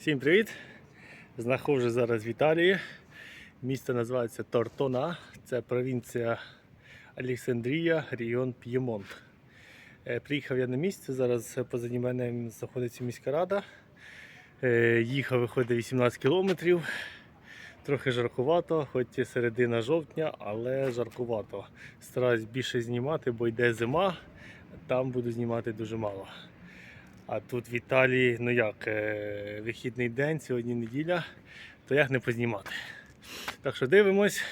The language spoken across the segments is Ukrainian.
Всім привіт! Знаходжу зараз в Італії. Місто називається Тортона. Це провінція Олександрія, регіон П'ємонт. Е, Приїхав я на місце. Зараз позаді мене знаходиться міська рада. Е, Їхав виходить 18 кілометрів. Трохи жаркувато, хоч і середина жовтня, але жаркувато. Стараюсь більше знімати, бо йде зима, там буду знімати дуже мало. А тут в Італії, ну як, е, вихідний день, сьогодні неділя, то як не познімати. Так що дивимось,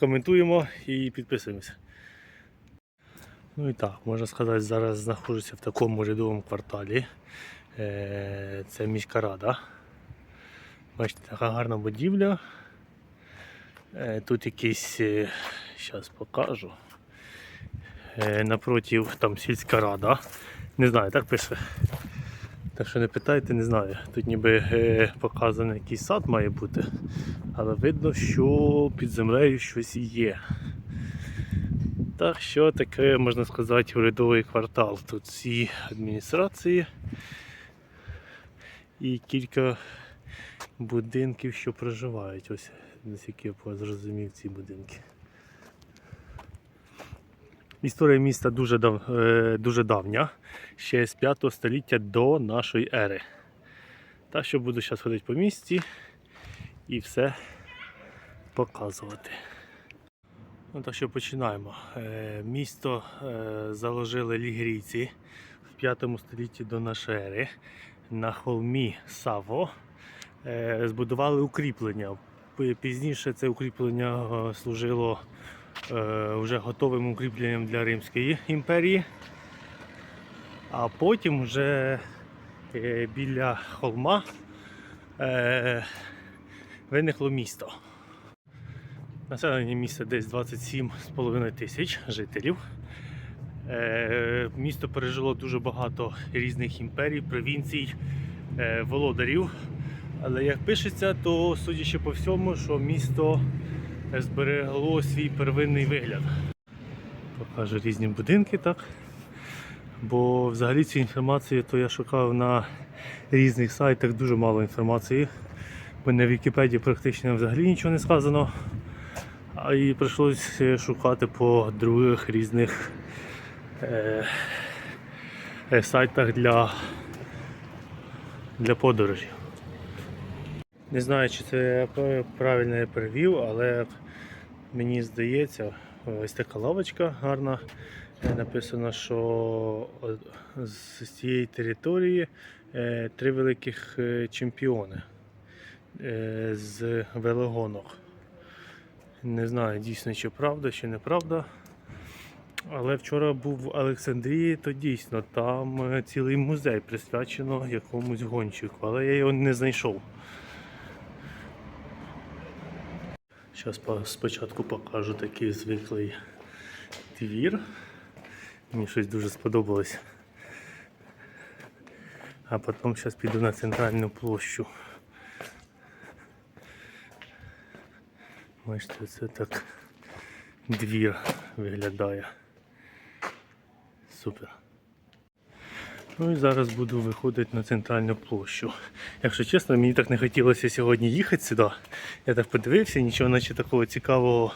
коментуємо і підписуємося. Ну і так, можна сказати, зараз знаходжуся в такому рядовому кварталі. Е, Це міська рада. Бачите, така гарна будівля. Е, Тут якийсь, зараз покажу. Напротив там сільська рада. Не знаю, так пише. Так що не питайте, не знаю. Тут ніби е, показано якийсь сад має бути, але видно, що під землею щось є. Так що таке, можна сказати, урядовий квартал. Тут всі адміністрації і кілька будинків, що проживають. Ось наскільки я зрозумів ці будинки. Історія міста дуже, дав, е, дуже давня, ще з 5 століття до нашої ери. Так що буду зараз ходити по місті і все показувати. Ну, так що починаємо. Е, Місто е, заложили лігрійці в 5 столітті до нашої ери. На холмі Саво збудували укріплення. Пізніше це укріплення служило вже готовим укріпленням для Римської імперії. А потім вже е, біля холма е, виникло місто. Населення міста десь 27,5 тисяч жителів. Е, Місто пережило дуже багато різних імперій, провінцій, е, володарів. Але як пишеться, то судячи по всьому, що місто зберегло свій первинний вигляд. Покажу різні будинки, так. Бо взагалі цю інформацію то я шукав на різних сайтах дуже мало інформації. Бо на Вікіпедії практично взагалі нічого не сказано. А і прийшлося шукати по других різних е, е, сайтах для, для подорожі. Не знаю, чи це правильно я перевів, але мені здається, ось така лавочка гарна. Е, Написано, що з цієї території е, три великих е, чемпіони з велогонок. Не знаю дійсно, чи правда, чи неправда. Але вчора був в Олександрії, то дійсно там цілий музей присвячено якомусь гонщику, але я його не знайшов. Зараз спочатку покажу такий звиклий двір. Мені щось дуже сподобалось. А потім зараз піду на центральну площу. Бачите, це так двір виглядає. Супер. Ну і зараз буду виходити на центральну площу. Якщо чесно, мені так не хотілося сьогодні їхати сюди. Я так подивився, нічого наче такого цікавого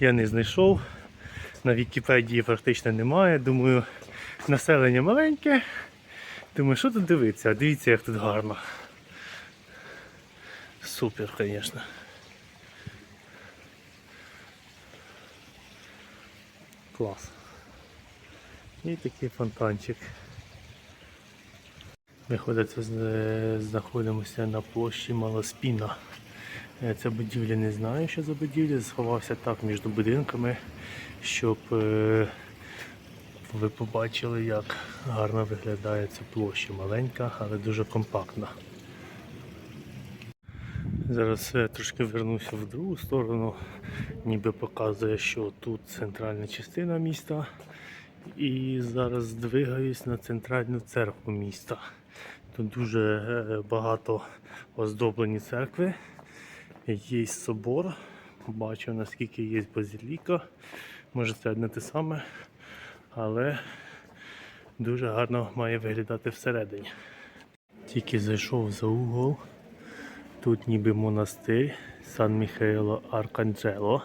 я не знайшов. На Вікіпедії практично немає. Думаю, населення маленьке. Думаю, що тут дивитися? Дивіться, як тут гарно. Супер, звісно. Клас. І такий фонтанчик. Виходить, знаходимося на площі Малоспіна. Е, Це будівля не знаю, що за будівля. Сховався так між будинками, щоб е, ви побачили, як гарно виглядає ця площа. Маленька, але дуже компактна. Зараз я трошки вернуся в другу сторону, ніби показує, що тут центральна частина міста. І зараз двигаюсь на центральну церкву міста. Тут дуже е, багато оздоблені церкви. Є собор. Бачу наскільки є базиліка. Може це одне те саме, але дуже гарно має виглядати всередині. Тільки зайшов за угол, Тут ніби монастир Сан Міхаело Арканджело.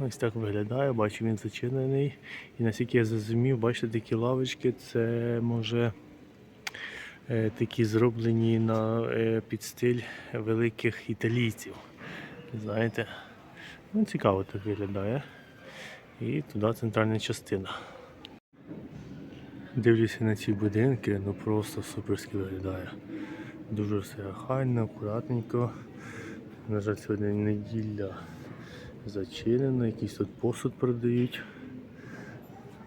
Ось так виглядає, бачу, він зачинений. І наскільки я зрозумів, бачите, такі лавочки, це може такі зроблені на е, під стиль великих італійців. Знаєте? Ну, цікаво так виглядає. І туди центральна частина. Дивлюся на ці будинки, ну просто суперськи виглядає. Дуже все охайно, акуратненько. На жаль, сьогодні неділя зачинено, якийсь тут посуд продають.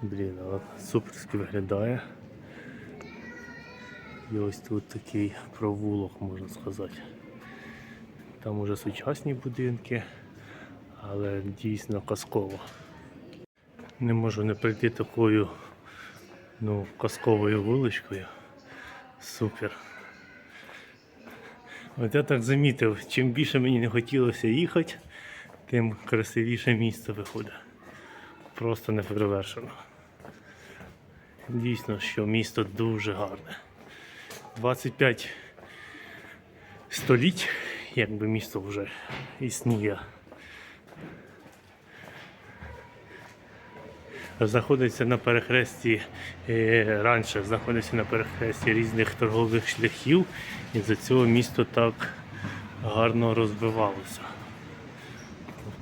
Блін, але суперськи виглядає. І ось тут такий провулок, можна сказати. Там уже сучасні будинки, але дійсно казково. Не можу не прийти такою ну, казковою вуличкою. Супер. От я так замітив, чим більше мені не хотілося їхати, тим красивіше місто виходить. Просто не перевершено. Дійсно, що місто дуже гарне. 25 століть, якби місто вже існує. знаходиться на перехресті е, раніше знаходиться на перехресті різних торгових шляхів, і за цього місто так гарно розвивалося.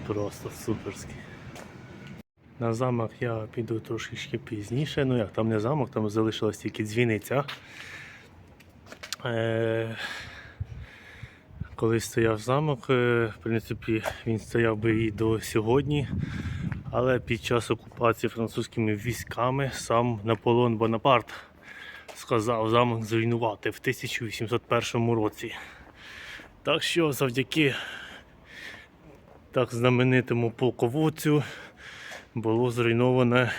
Просто суперське. На замок я піду трошечки пізніше. Ну як там не замок, там залишилась тільки дзвіниця. Е, коли стояв замок, е, в принципі, він стояв би і до сьогодні. Але під час окупації французькими військами сам Наполеон Бонапарт сказав замок зруйнувати в 1801 році. Так що завдяки так знаменитому полководцю було зруйновано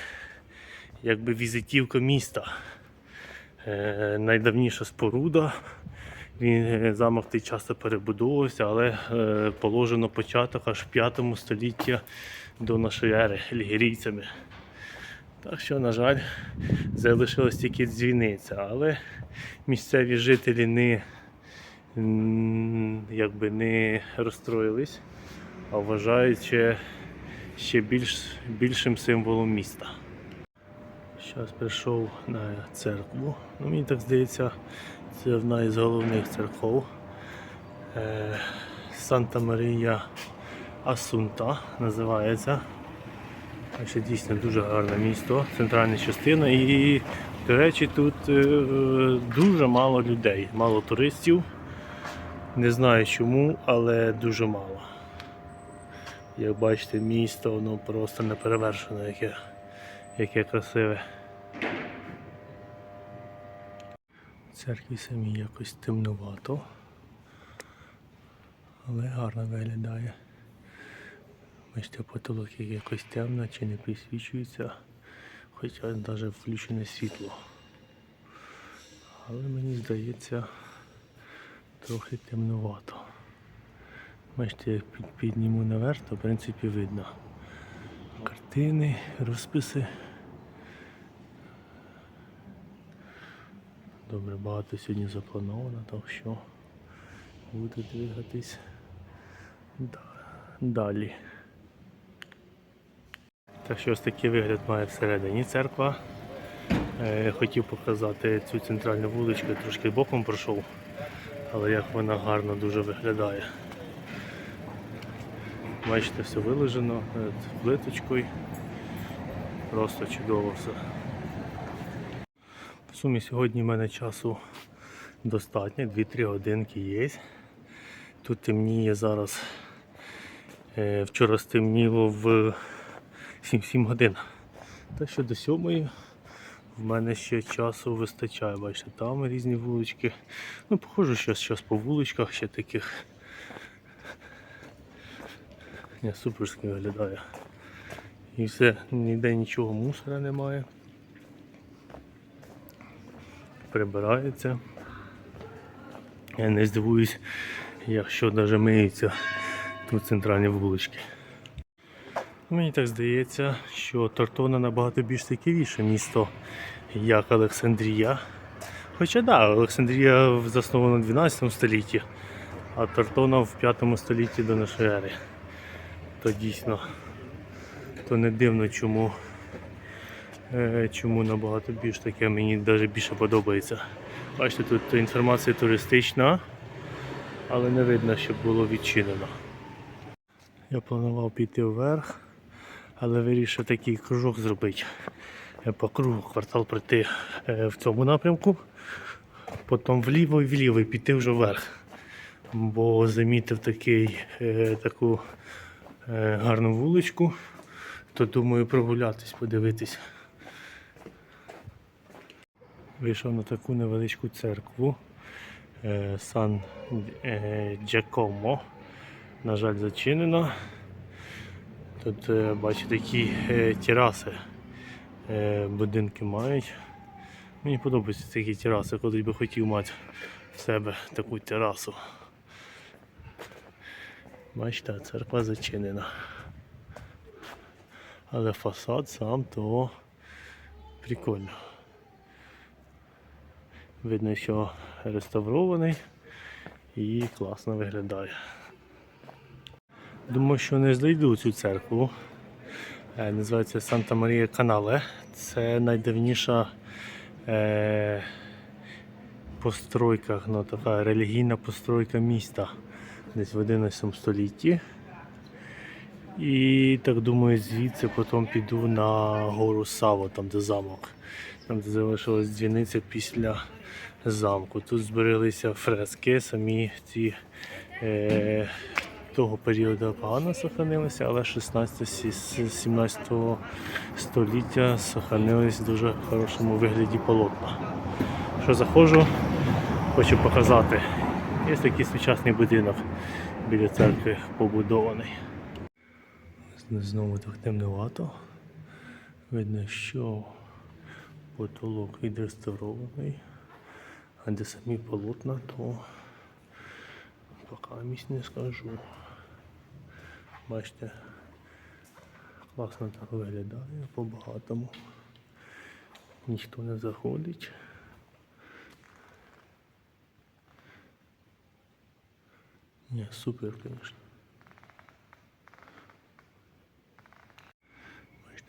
якби візитівка міста. Е, найдавніша споруда. Він е, замок той часто перебудовувався, але е, положено початок аж в 5 столітті до нашої ери лігерійцями. Так що, на жаль, залишилась тільки дзвіниця, але місцеві жителі не, якби не розстроїлись, а вважають ще, ще більш, більшим символом міста. Зараз прийшов на церкву. Ну, мені так здається, це одна із головних церков. Е, Санта Марія Асунта називається. Так дійсно дуже гарне місто, центральна частина. І, до речі, тут е, дуже мало людей, мало туристів. Не знаю чому, але дуже мало. Як бачите, місто воно просто не перевершено, яке, яке красиве. Церкві самі якось темнувато, але гарно виглядає. Бачите, потолок як якось темно чи не присвічується, хоча навіть включене світло. Але мені здається трохи темнувато. Бачите, як підніму наверх, то в принципі видно. Картини, розписи. Добре, багато сьогодні заплановано, так що буду двигатись далі. Так що ось такий вигляд має всередині церква. Е, Хотів показати цю центральну вуличку, трошки боком пройшов, але як вона гарно дуже виглядає. Бачите, все виложено е, плиточкою. Просто чудово все. Сумі сьогодні в мене часу достатньо, 2-3 годинки є. Тут темніє зараз. Е, Вчора стемніло в 7-7 годин. Так що до 7 в мене ще часу вистачає. Бачите, там різні вулички. Ну, похоже, що зараз по вуличках ще таких. Не, суперськи виглядає. І все, ніде нічого мусора немає. Прибирається. Я не здивуюсь, якщо навіть миються тут центральні вулички. Мені так здається, що Тортона набагато більш цікавіше місто, як Олександрія. Хоча так, да, Олександрія заснована в 12 столітті, А Тартона в 5 столітті до нашої ери. То дійсно, то не дивно, чому, чому набагато більш таке мені навіть більше подобається. Бачите, тут інформація туристична, але не видно, щоб було відчинено. Я планував піти вверх, але вирішив такий кружок зробити. Е, По кругу квартал пройти е, в цьому напрямку, потім вліво і вліво і піти вже вверх. Бо замітив такий, е, таку е, гарну вуличку, то думаю прогулятись, подивитись. Вийшов на таку невеличку церкву е, Сан е, Джакомо. На жаль, зачинено. Тут е, бачу такі тераси. Будинки мають. Мені подобаються такі тераси, колись би хотів мати в себе таку терасу. Бачите, церква зачинена. Але фасад сам то прикольно. Видно, що реставрований і класно виглядає. Думаю, що не знайду цю церкву. Е, Називається Санта Марія Канале. Це найдавніша е, постройка, ну, така релігійна постройка міста десь в 11 столітті. І так думаю, звідси потім піду на гору Саво, там де замок, там залишилась дзвіниця після замку. Тут збереглися фрески, самі ці е, того періоду погано сохранилися, але 16-17 століття сохранились в дуже хорошому вигляді полотна. Що заходжу, хочу показати. Є такий сучасний будинок біля церкви побудований. Знову так темнувато. Видно, що потолок відреставрований, а де самі полотна, то поки місць не скажу. Бачите, класно так виглядає по-багатому. Ніхто не заходить. Ні, супер, звісно.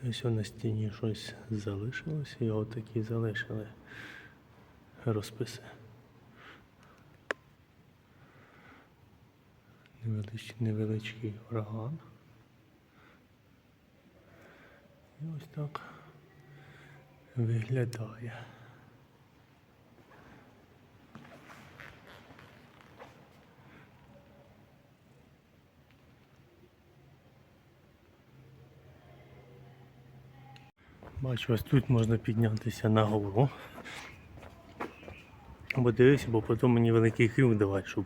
Ось на стіні щось залишилось, і отакі залишили розписи. Невелич, невеличкий ураган. І ось так виглядає. Бачу, ось тут можна піднятися на гору. Бо дивився, бо потім мені великий крюк давай, щоб,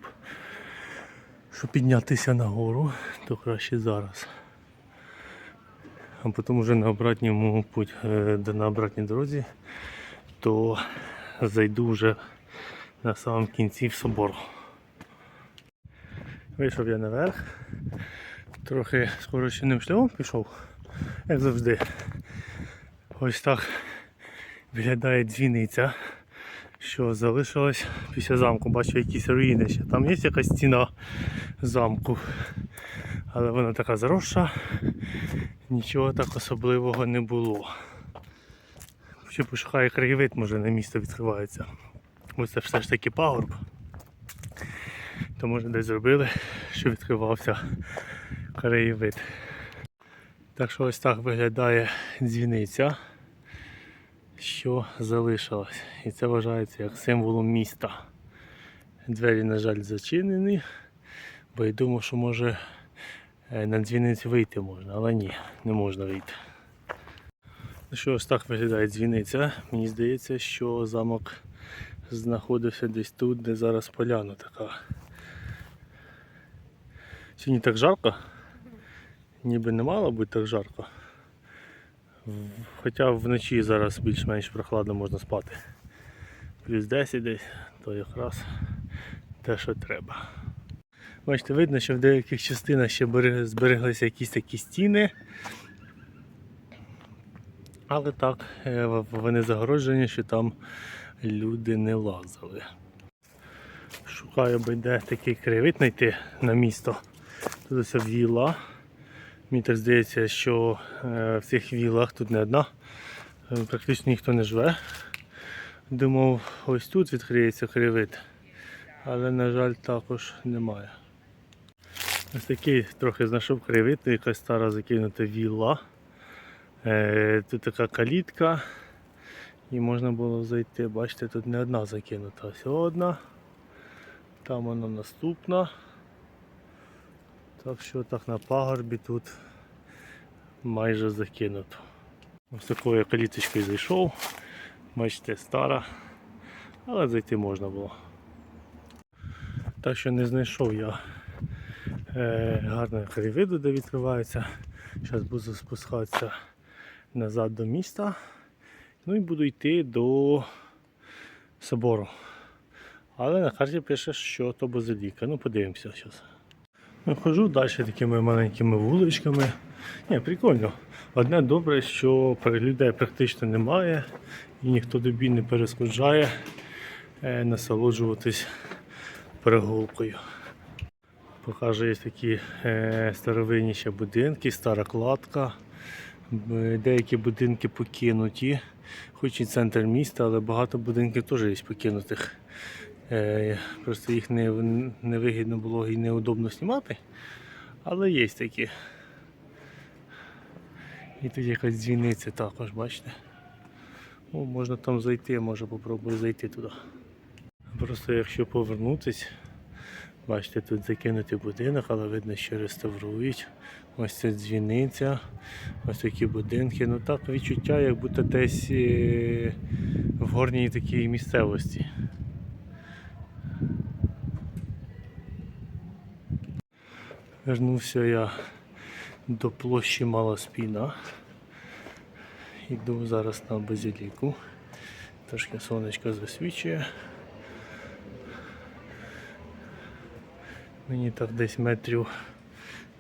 щоб піднятися на гору, то краще зараз. А потім вже на обратньому путь, е, на обратній дорозі, то зайду вже на самому кінці в собор. Вийшов я наверх, трохи скороченим шляхом пішов, як завжди. Ось так виглядає дзвіниця, що залишилась після замку. Бачу якісь руїни ще. Там є якась стіна замку. Але вона така заросша, нічого так особливого не було. Ще пошукає краєвид, може на місто відкривається. Ось це все ж таки пагорб. То може десь зробили, що відкривався краєвид. Так що ось так виглядає дзвіниця, що залишилась. І це вважається як символом міста. Двері, на жаль, зачинені, бо я думав, що може е, на дзвіницю вийти можна, але ні, не можна вийти. Ну що ось так виглядає дзвіниця. Мені здається, що замок знаходився десь тут, де зараз поляна така. Сьогодні так жарко. Ніби не мало бути так жарко. Хоча вночі зараз більш-менш прохладно можна спати. Плюс 10 десь, то якраз те, що треба. Бачите, видно, що в деяких частинах ще збереглися якісь такі стіни. Але так, е, вони загороджені, що там люди не лазили. Шукаю, би де такий кривит знайти на місто. Тут ось вілла. Мені так здається, що е, в цих віллах тут не одна. е, Практично ніхто не живе. Думав, ось тут відкриється кривит. Але, на жаль, також немає. Ось такий трохи знайшов кривит, якась стара закинута вілла. Е, тут така калітка. І можна було зайти. Бачите, тут не одна закинута, ось одна. Там вона наступна. Так що так на пагорбі тут майже закинуто. Ось такою каліточкою зайшов. Бачите, стара, але зайти можна було. Так що не знайшов я е, гарного краєвиду, де відкривається. Зараз буду спускатися назад до міста. Ну і буду йти до собору. Але на карті пише, що то базиліка. Ну, подивимося зараз. Хожу далі такими маленькими вуличками. Ні, прикольно. Одне добре, що людей практично немає і ніхто тобі не перешкоджає е, насолоджуватись прогулкою. Покажу, є такі е, старовинні ще будинки, стара кладка. Деякі будинки покинуті, хоч і центр міста, але багато будинків теж є покинутих. Е, просто їх не, не вигідно було і неудобно знімати. Але є такі. І тут якась дзвіниця також, бачите? О, можна там зайти, може попробую зайти туди. Просто якщо повернутись, бачите, тут закинутий будинок, але видно, що реставрують. Ось це дзвіниця, ось такі будинки. Ну так відчуття, як будто десь е, в горній такій місцевості. Вернувся я до площі Малоспіна. Йду зараз на базиліку. Трошки сонечко засвічує. Мені так десь метрів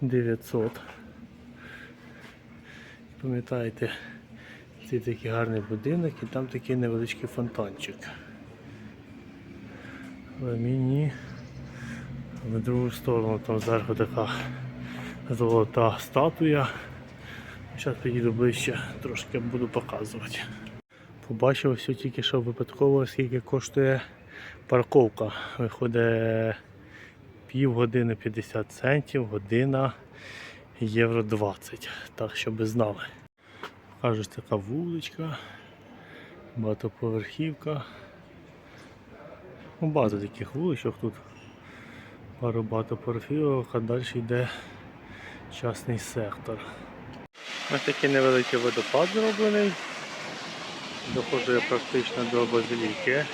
900. Пам'ятаєте, цей такий гарний будинок і там такий невеличкий фонтанчик. Але мені в другу сторону там зверху така золота статуя. Зараз підійду ближче, трошки буду показувати. Побачив все тільки що випадково, скільки коштує парковка. Виходить пів години 50 центів, година євро 20. Так, щоб знали. Кажуть, така вуличка, багатоповерхівка. Ну, Багато таких вуличок тут. Пару багатоповерхівок, а далі йде частний сектор. Ось такий невеликий водопад зроблений. Доходжу практично до базиліки.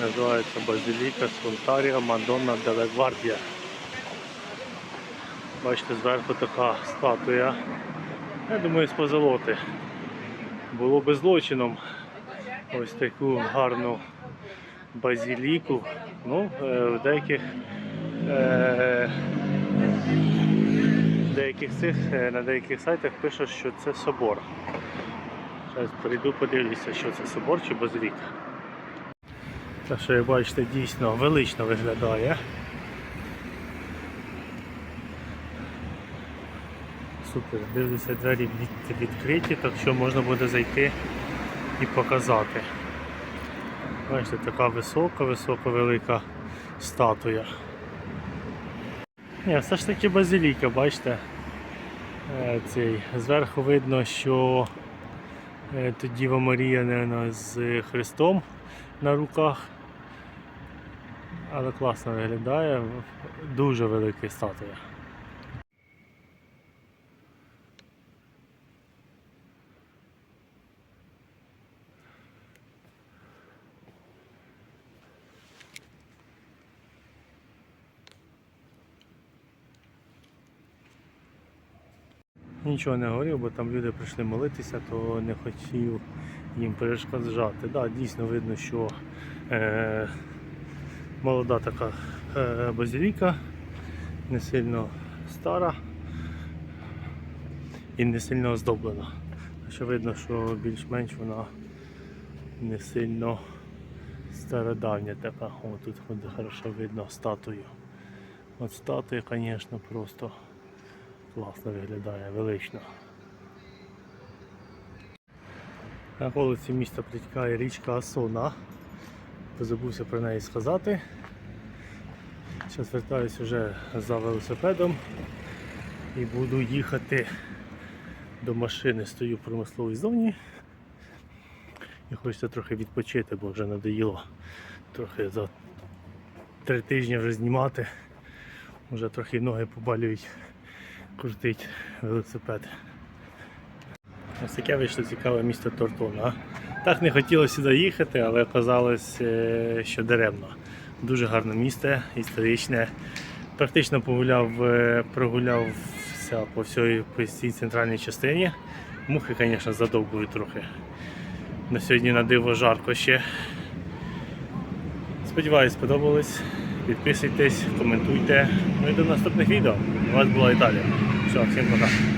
Називається Базиліка Сонтарія Мадонна Деле Гвардія. Бачите, зверху така статуя. Я думаю, з позолоти. Було би злочином ось таку гарну базиліку. Ну, е, в деяких е, деяких цих, е, на деяких сайтах пишуть, що це собор. Зараз прийду подивлюся, що це собор чи базиліка. Та що як бачите, дійсно велично виглядає. Супер, дивлюся, двері від, відкриті, так що можна буде зайти і показати. Бачите, така висока, висока, велика статуя. Ні, все ж таки базиліка, бачите. Е, Цей. Зверху видно, що е, тут Діва Марія наверно, з Христом на руках. Але класно виглядає, дуже велика статуя. Нічого не говорив, бо там люди прийшли молитися, то не хотів їм перешкоджати. Да, дійсно видно, що е, молода така е, базиліка, не сильно стара і не сильно оздоблена. Що видно, що більш-менш вона не сильно Стародавня така, о, тут хорошо видно статую. От статуя, звісно, просто класно виглядає, велично. На вулиці міста протікає річка Асона. Позабувся про неї сказати. Зараз вертаюся вже за велосипедом і буду їхати до машини. Стою в промисловій зоні. І хочеться трохи відпочити, бо вже надоїло трохи за три тижні вже знімати. Вже трохи ноги побалюють, крутить велосипед. Ось таке вийшло цікаве місто Тортона. Так не хотілося сюди їхати, але оказалось, е, що даремно. Дуже гарне місто, історичне. Практично погуляв, е, прогулявся по всій, по всій центральній частині. Мухи, звісно, задовбують трохи. На сьогодні на диво жарко ще. Сподіваюсь, сподобалось. Підписуйтесь, коментуйте. Ну і до наступних відео. У вас була Італія. Все, всім пока.